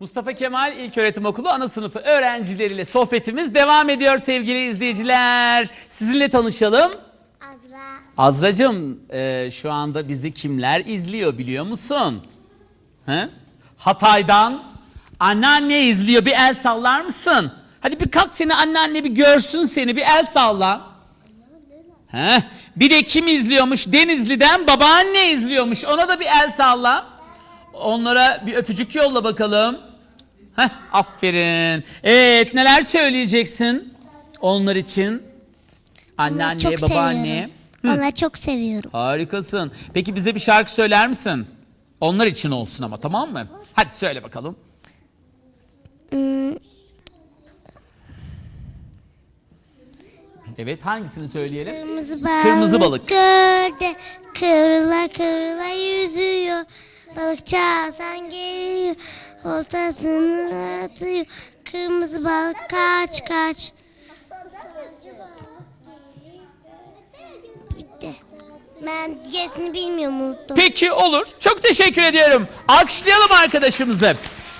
Mustafa Kemal İlköğretim Okulu ana sınıfı öğrencileriyle sohbetimiz devam ediyor sevgili izleyiciler. Sizinle tanışalım. Azra. Azracığım e, şu anda bizi kimler izliyor biliyor musun? He? Hatay'dan anneanne izliyor bir el sallar mısın? Hadi bir kalk seni anneanne bir görsün seni bir el salla. He? Bir de kim izliyormuş? Denizli'den babaanne izliyormuş. Ona da bir el salla. Onlara bir öpücük yolla bakalım. Heh, aferin. Evet neler söyleyeceksin onlar için? Çok babaanneye. seviyorum. Onları çok seviyorum. Harikasın. Peki bize bir şarkı söyler misin? Onlar için olsun ama tamam mı? Hadi söyle bakalım. Evet hangisini söyleyelim? Kırmızı balık, Kırmızı balık. gölde kıvrıla kıvrıla yüzüyor. Balıkçı Hasan geliyor. Oltasını atıyor. Kırmızı balık kaç kaç. Bitti. Ben gerisini bilmiyorum unuttum. Peki olur. Çok teşekkür ediyorum. Alkışlayalım arkadaşımızı.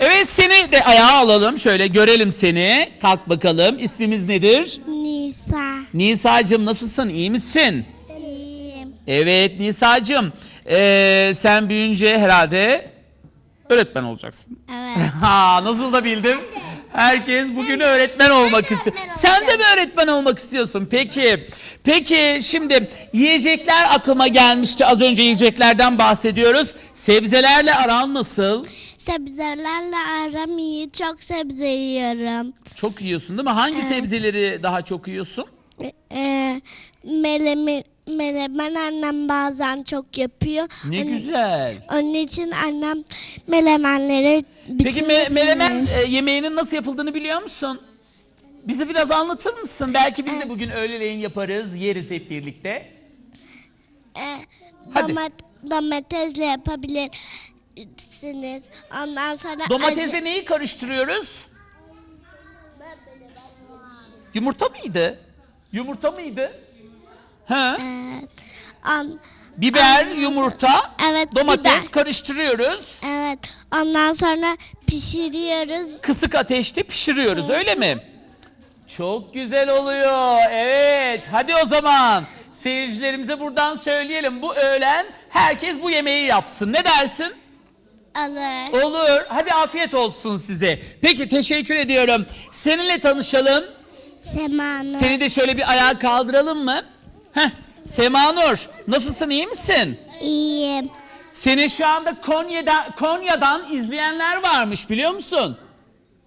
Evet seni de ayağa alalım. Şöyle görelim seni. Kalk bakalım. İsmimiz nedir? Nisa. Nisa'cığım nasılsın? İyi misin? İyiyim. Evet Nisa'cığım. Ee, sen büyüyünce herhalde öğretmen olacaksın. Evet. Ha nasıl da bildim. Herkes bugün öğretmen olmak istiyor. Sen de mi öğretmen olmak istiyorsun? Peki. Peki şimdi yiyecekler aklıma gelmişti. Az önce yiyeceklerden bahsediyoruz. Sebzelerle aran nasıl? Sebzelerle aram iyi. Çok sebze yiyorum. Çok yiyorsun değil mi? Hangi sebzeleri daha çok yiyorsun? Ee, meleme, melemen annem bazen çok yapıyor. Ne Onun- güzel. Onun için annem melemenleri bütün Peki me- melemen e, yemeğinin nasıl yapıldığını biliyor musun? Bize biraz anlatır mısın? Belki biz de bugün öğleleyin yaparız, yeriz hep birlikte. Ee, Hadi. domat- domatesle yapabilirsiniz. Ondan sonra Domatesle acı- neyi karıştırıyoruz? Yumurta mıydı? Yumurta mıydı? Ha? Evet. An- Biber, yumurta, Evet, domates biber. karıştırıyoruz. evet. Ondan sonra pişiriyoruz. Kısık ateşte pişiriyoruz öyle mi? Çok güzel oluyor. Evet. Hadi o zaman seyircilerimize buradan söyleyelim. Bu öğlen herkes bu yemeği yapsın. Ne dersin? Alır. Olur. Hadi afiyet olsun size. Peki teşekkür ediyorum. Seninle tanışalım. Semanı. Seni de şöyle bir ayağa kaldıralım mı? Heh. Semanur, nasılsın iyi misin? İyiyim. Seni şu anda Konya'da, Konya'dan izleyenler varmış biliyor musun?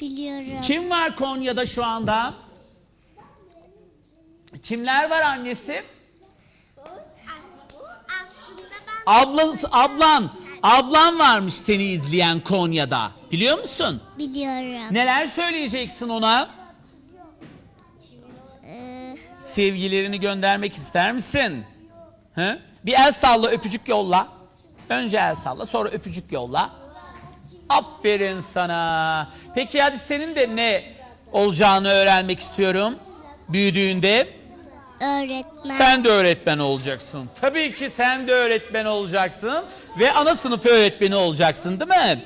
Biliyorum. Kim var Konya'da şu anda? Kimler var annesi? Ablan, ablan, ablan varmış seni izleyen Konya'da. Biliyor musun? Biliyorum. Neler söyleyeceksin ona? Sevgilerini göndermek ister misin? He? Bir el salla, öpücük yolla. Önce el salla, sonra öpücük yolla. Aferin sana. Peki hadi senin de ne olacağını öğrenmek istiyorum. Büyüdüğünde öğretmen. sen de öğretmen olacaksın. Tabii ki sen de öğretmen olacaksın ve ana sınıf öğretmeni olacaksın değil mi?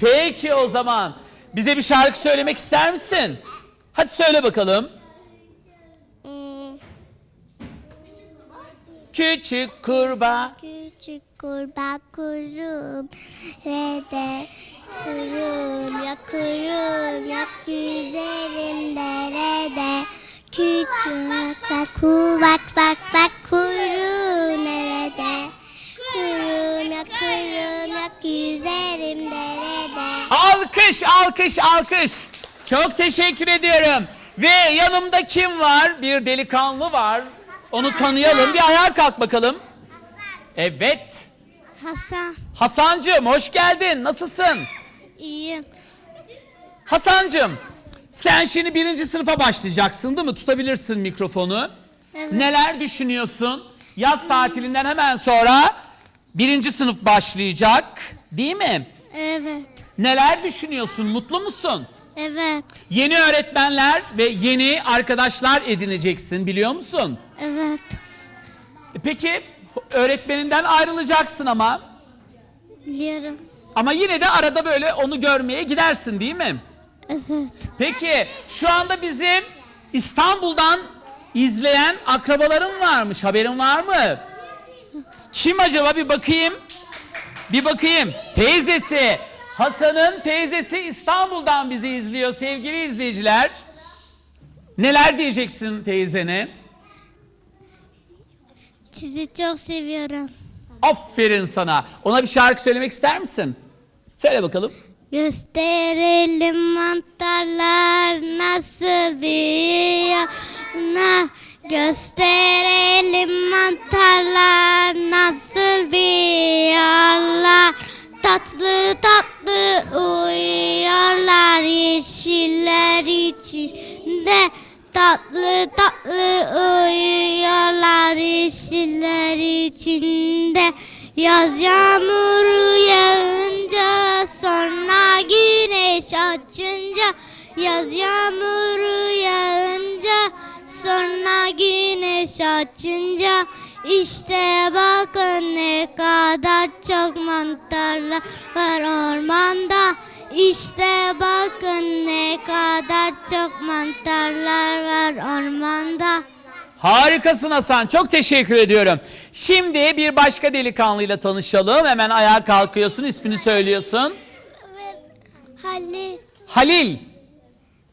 Peki o zaman bize bir şarkı söylemek ister misin? Hadi söyle bakalım. Hmm, Küçük kurbağa Küçük kurbağa kurum Rede kurum ya kurum ya güzelim derede Küçük bak kuvak bak bak kurum nerede Kurum ya kurum ya güzelim derede Alkış, alkış, alkış. Çok teşekkür ediyorum. Ve yanımda kim var? Bir delikanlı var. Onu tanıyalım. Bir ayağa kalk bakalım. Evet. Hasan Hasancığım hoş geldin. Nasılsın? iyiyim Hasancığım sen şimdi birinci sınıfa başlayacaksın değil mi? Tutabilirsin mikrofonu. Evet. Neler düşünüyorsun? Yaz tatilinden hemen sonra birinci sınıf başlayacak. Değil mi? Evet Neler düşünüyorsun? Mutlu musun? evet Yeni öğretmenler ve yeni arkadaşlar edineceksin biliyor musun? Evet E Peki öğretmeninden ayrılacaksın ama biliyorum Ama yine de arada böyle onu görmeye gidersin değil mi? Evet. Peki şu anda bizim İstanbul'dan izleyen akrabaların varmış. Haberin var mı? Kim acaba bir bakayım. Bir bakayım. Teyzesi. Hasan'ın teyzesi İstanbul'dan bizi izliyor sevgili izleyiciler. Neler diyeceksin teyzene? Sizi çok seviyorum. Aferin sana. Ona bir şarkı söylemek ister misin? Söyle bakalım. Gösterelim mantarlar nasıl büyüyor. Na, gösterelim mantarlar nasıl büyüyorlar. Tatlı tatlı uyuyorlar yeşiller içinde. Tatlı tatlı uyuyorlar yeşiller içinde. Yaz yağmuru yağınca sonra güneş açınca. Yaz yağmuru yağınca sonra güneş açınca. İşte bakın ne kadar çok mantarlar var ormanda İşte bakın ne kadar çok mantarlar var ormanda Harikasın Hasan. Çok teşekkür ediyorum. Şimdi bir başka delikanlıyla tanışalım. Hemen ayağa kalkıyorsun, ismini söylüyorsun. Halil Halil.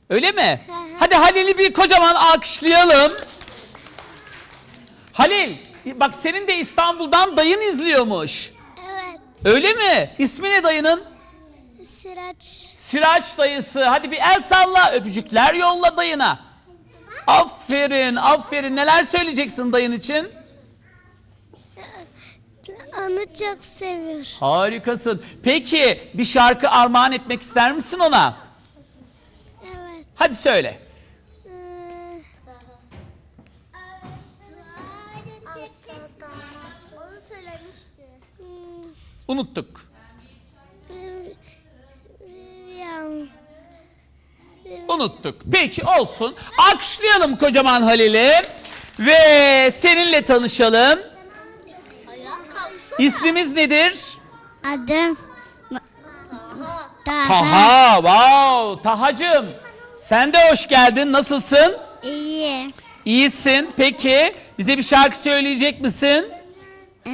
Öyle mi? Hadi Halil'i bir kocaman alkışlayalım. Halil, bak senin de İstanbul'dan dayın izliyormuş. Evet Öyle mi? İsmi ne dayının? Sıraç Siraç dayısı. Hadi bir el salla, öpücükler yolla dayına. Aferin, aferin. Neler söyleyeceksin dayın için? Onu çok seviyorum. Harikasın. Peki bir şarkı armağan etmek ister misin ona? Evet. Hadi söyle. Ee, söylemişti. Unuttuk. Unuttuk. Peki olsun. Alkışlayalım kocaman Halil'i. Ve seninle tanışalım. İsmimiz nedir? Adım Taha. Taha. Wow. Tahacığım. Sen de hoş geldin. Nasılsın? İyi. İyisin. Peki bize bir şarkı söyleyecek misin? Ee,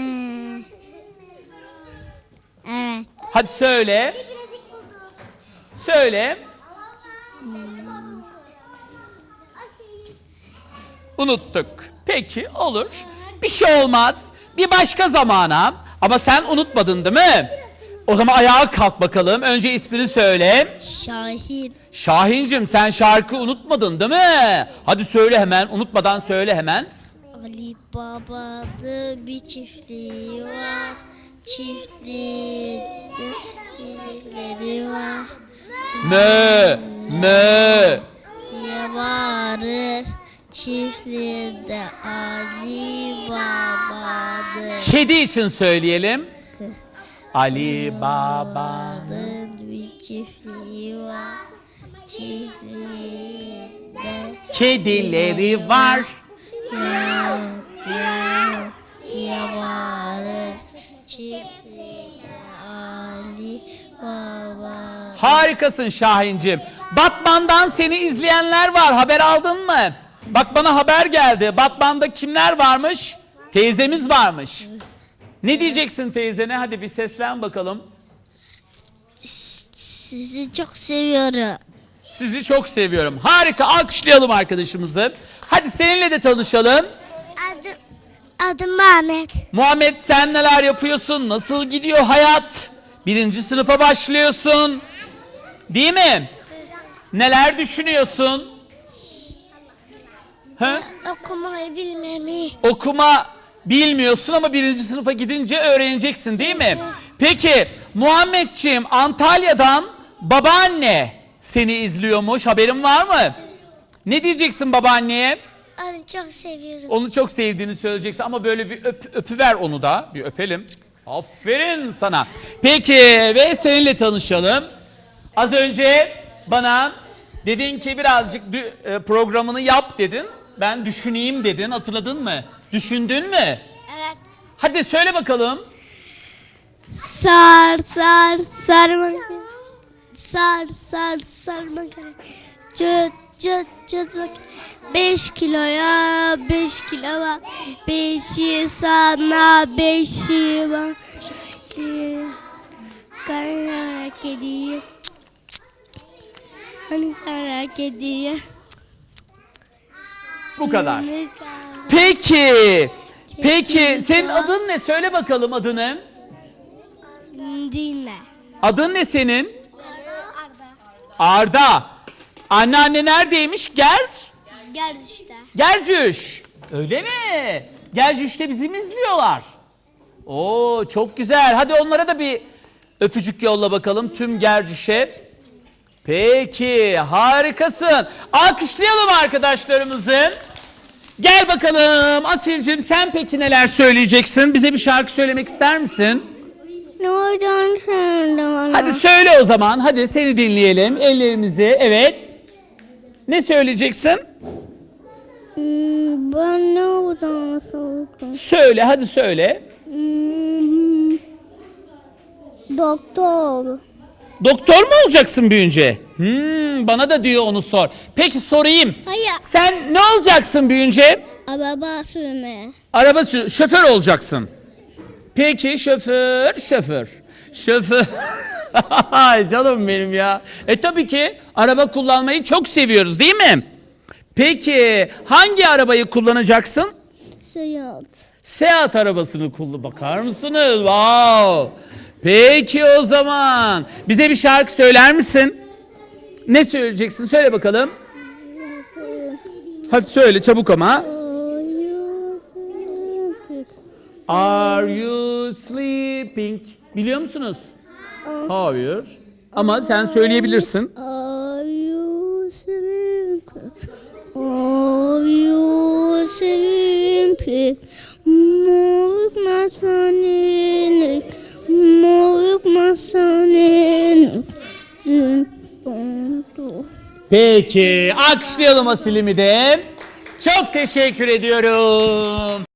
evet. Hadi söyle. Söyle. Unuttuk. Peki olur. Bir şey olmaz. Bir başka zamana. Ama sen unutmadın değil mi? O zaman ayağa kalk bakalım. Önce ismini söyle. Şahin. Şahincim sen şarkı unutmadın değil mi? Hadi söyle hemen. Unutmadan söyle hemen. Ali Baba'da bir çiftliği var. Çiftliğinde var. Mö, mö. Ya varır çiftliğinde Ali Baba'dır. Kedi için söyleyelim. Ali Baba. bir çiftliği var. Çiftliğinde Kedileri var. Harikasın Şahincim. Batman'dan seni izleyenler var. Haber aldın mı? Bak bana haber geldi. Batman'da kimler varmış? Teyzemiz varmış. Ne diyeceksin teyzene? Hadi bir seslen bakalım. Sizi çok seviyorum. Sizi çok seviyorum. Harika. Alkışlayalım arkadaşımızı. Hadi seninle de tanışalım. Adım, adım Mehmet. Muhammed sen neler yapıyorsun? Nasıl gidiyor hayat? Birinci sınıfa başlıyorsun. Değil mi? Neler düşünüyorsun? He? Okumayı bilmemi. Okuma bilmiyorsun ama birinci sınıfa gidince öğreneceksin değil mi? Peki Muhammedciğim Antalya'dan babaanne seni izliyormuş. Haberin var mı? Ne diyeceksin babaanneye? Onu çok seviyorum. Onu çok sevdiğini söyleyeceksin ama böyle bir öp, öpüver onu da. Bir öpelim. Aferin sana. Peki ve seninle tanışalım. Az önce bana dedin ki birazcık e, programını yap dedin. Ben düşüneyim dedin. Hatırladın mı? Düşündün mü? Evet. Hadi söyle bakalım. Sar sar sarma Sar sar sarma Çıt çıt çıt bak Beş kiloya beş kilo var Beşi sana beşi var Beşi Kara kediye Hani kara kediye Bu kadar. Peki. Peki senin adın ne? Söyle bakalım adını. Dinle Adın ne senin? Arda. Anneanne neredeymiş? Ger. Gel işte Gercüş. Öyle mi? Gercüş'te bizim izliyorlar. Oo çok güzel. Hadi onlara da bir öpücük yolla bakalım tüm Gercüş'e. Peki harikasın. Alkışlayalım arkadaşlarımızı. Gel bakalım Asil'cim sen peki neler söyleyeceksin? Bize bir şarkı söylemek ister misin? Ne oradan söyle bana Hadi söyle o zaman. Hadi seni dinleyelim. Ellerimizi. Evet. Ne söyleyeceksin? Hmm, Ben ne oradan sordum Söyle hadi söyle. Hmm, Doktor Doktor mu olacaksın büyünce? Hmm, bana da diyor onu sor. Peki sorayım. Hayır Sen ne olacaksın büyünce? Araba sürme Araba sür, şoför olacaksın. Peki şoför, şoför. Şoför. Ay canım benim ya. E tabii ki araba kullanmayı çok seviyoruz değil mi? Peki hangi arabayı kullanacaksın? Seyahat Seat arabasını kullan. Bakar mısınız? Wow. Peki o zaman bize bir şarkı söyler misin? Ne söyleyeceksin? Söyle bakalım. Hadi söyle çabuk ama. Are you sleeping? Biliyor musunuz? Hayır. Ama sen söyleyebilirsin. Peki alkışlayalım Asil'imi de. Çok teşekkür ediyorum.